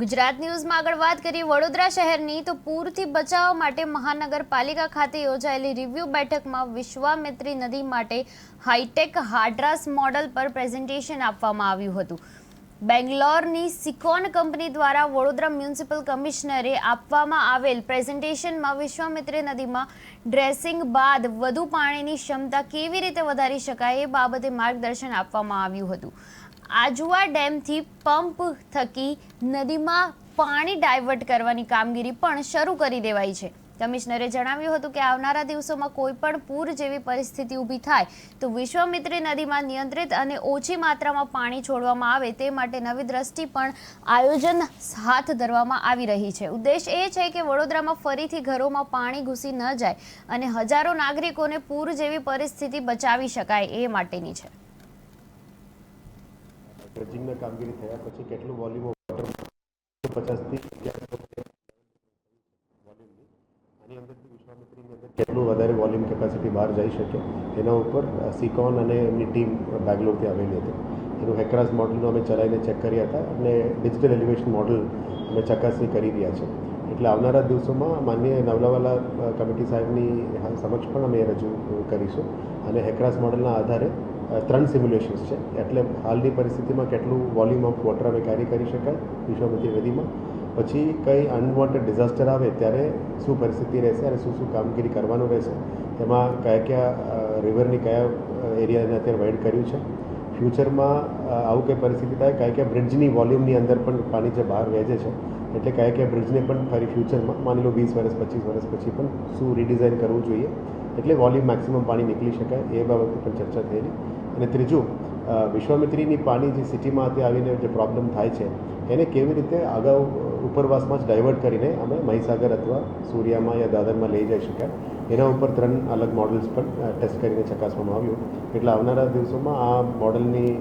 ગુજરાત ન્યૂઝમાં આગળ વાત કરીએ વડોદરા શહેરની, તો પૂરથી બચાવવા માટે મહાનગરપાલિકા ખાતે યોજાયેલી રિવ્યૂ બેઠકમાં વિશ્વામિત્રી નદી માટે હાઈટેક હાડ્રાસ મોડલ પર પ્રેઝન્ટેશન આપવામાં આવ્યું હતું. બેંગ્લોરની સિકોન કંપની દ્વારા વડોદરા મ્યુનિસિપલ કમિશનરે આપવામાં આવેલ પ્રેઝન્ટેશનમાં વિશ્વામિત્રી નદીમાં ડ્રેસિંગ બાદ વધુ પાણીની ક્ષમતા કેવી રીતે વધારી શકાય એ બાબતે માર્ગદર્શન આપવામાં આવ્યું હતું. આજવા ડેમથી પંપ થકી નદીમાં પાણી ડાયવર્ટ કરવાની કામગીરી પણ શરૂ કરી દેવાઈ છે. કમિશનરે જણાવ્યું હતું કે આવનારા દિવસોમાં કોઈ પણ પૂર જેવી પરિસ્થિતિ ઊભી થાય તો વિશ્વામિત્રી નદીમાં નિયંત્રિત અને ઓછી માત્રામાં પાણી છોડવામાં આવે તે માટે નવી દ્રષ્ટિ પણ આયોજન હાથ ધરવામાં આવી રહી છે. ઉદ્દેશ એ છે કે વડોદરામાં ફરીથી ઘરોમાં પાણી ઘૂસી ન જાય અને હજારો નાગરિકોને પૂર જેવી પરિસ્થિતિ બચાવી શકાય એ માટેની છે. ડ્રેજિંગની કામગીરી થયા પછી કેટલું વોલ્યુમ વોટર પચાસથી વોલ્યુમની આની અંદરથી વિશ્વામિત્રીની અંદર કેટલું વધારે વોલ્યુમ કેપેસિટી બહાર જઈ શકે એના ઉપર સિકોન અને એમની ટીમ બેંગ્લોરથી આવેલી હતી. એનું હેકરાસ મોડલનું અમે ચલાવીને ચેક કર્યા હતા અને ડિજિટલ એલિવેશન મોડલ અમે ચકાસણી કરી રહ્યા છે એટલે આવનારા દિવસોમાં માન્ય નવલાવાલા કમિટી સાહેબની સમક્ષ પણ અમે રજૂ કરીશું. અને હેકરાસ મોડલના આધારે ત્રણ સિમ્યુલેશન્સ છે. એટલે હાલની પરિસ્થિતિમાં કેટલું વોલ્યુમ ઓફ વોટર અમે કેરી કરી શકાય, વિશ્વમતી નદીમાં. પછી કંઈ અનવોન્ટેડ ડિઝાસ્ટર આવે ત્યારે શું પરિસ્થિતિ રહેશે અને શું શું કામગીરી કરવાનું રહેશે, એમાં કયા કયા રિવરની કયા એરિયાને અત્યારે વાઇડ કર્યું છે. ફ્યુચરમાં આવું કંઈ પરિસ્થિતિ થાય કયા કયા બ્રિજની વોલ્યુમની અંદર પણ પાણી જે બહાર વહેજે છે, એટલે કયા કયા બ્રિજને પણ ફરી ફ્યુચરમાં, માની લો વીસ વર્ષ પચીસ વર્ષ પછી પણ શું રીડિઝાઇન કરવું જોઈએ, એટલે વોલ્યુમ મેક્સિમમ પાણી નીકળી શકાય, એ બાબતે પણ ચર્ચા થયેલી. અને ત્રીજું વિશ્વામિત્રીની પાણી જે સિટીમાંથી આવીને જે પ્રોબ્લેમ થાય છે, એને કેવી રીતે અગાઉ ઉપરવાસમાં જ ડાયવર્ટ કરીને અમે મહીસાગર અથવા સૂર્યામાં યા દાદરમાં લઈ જઈ શકાય. એના ઉપર ત્રણ અલગ મોડલ્સ પણ ટેસ્ટ કરીને ચકાસવામાં આવ્યું. એટલે આવનારા દિવસોમાં આ મોડલની